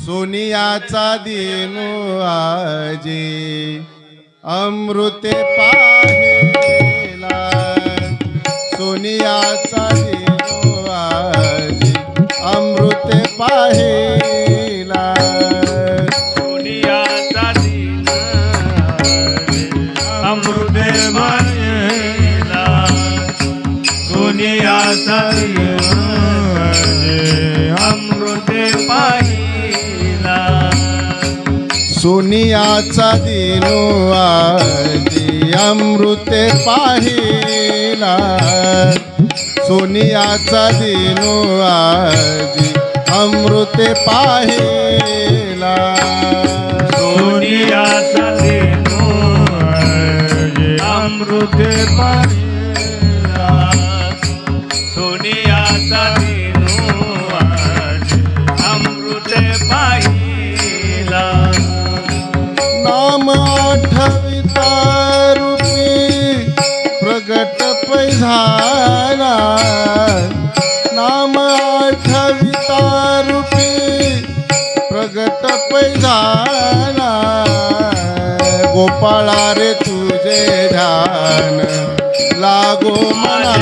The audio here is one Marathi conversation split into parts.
सोनियाचा दिनू आजी अमृते पाहिला सोनियाचा दिनू आजी अमृते पाहिला दुनियाचा दिन अमृते पाहिला सोनियाचा दिन पाहिला. सोनियाचा दिनू आजी अमृते पाहिला. सोनियाचा दिनू आजी अमृते पाहिला. दुनियाचा दिन अमृते पाहिला. सोनियाचा नाम आठविता रूपी प्रगट पैझाला नाम आठविता रूपी प्रगट पैझाला गोपाळा रे तुझे ध्यान लागो मना.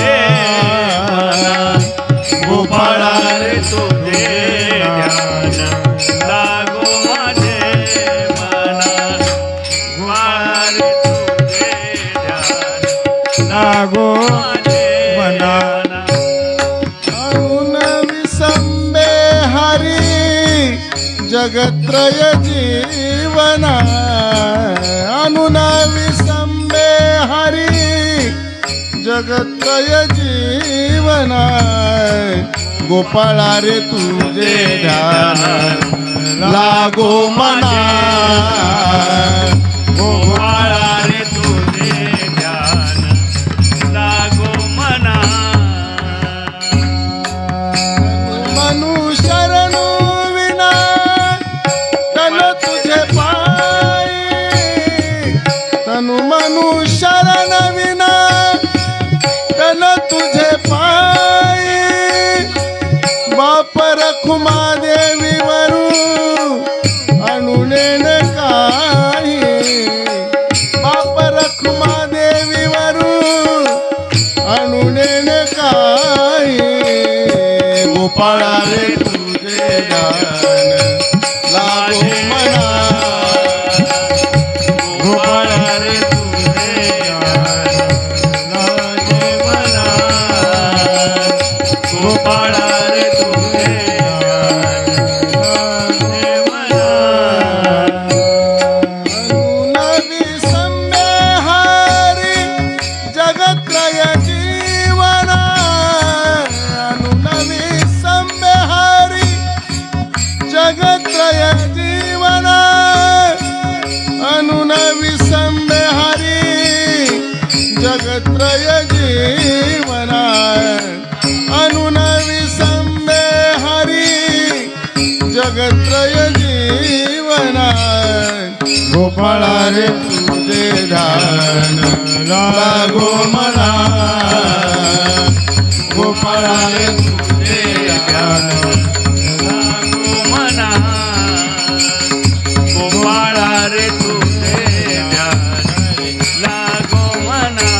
गोपाळा रे तुझे ध्यान. ध्यान लागो मना अरुण विसंबे हरी जगत्रय जीवना। अनुन विसंबे हरी जगत्रय जीवना। गोपाळा रे तुझे ध्यान। लागो मना। गोपाळा गोपाळ रे तुझे ध्यान लागो मला. गोपाळ रे तुझे मला. गोपाळ रे तुझे ध्यान लागो मला.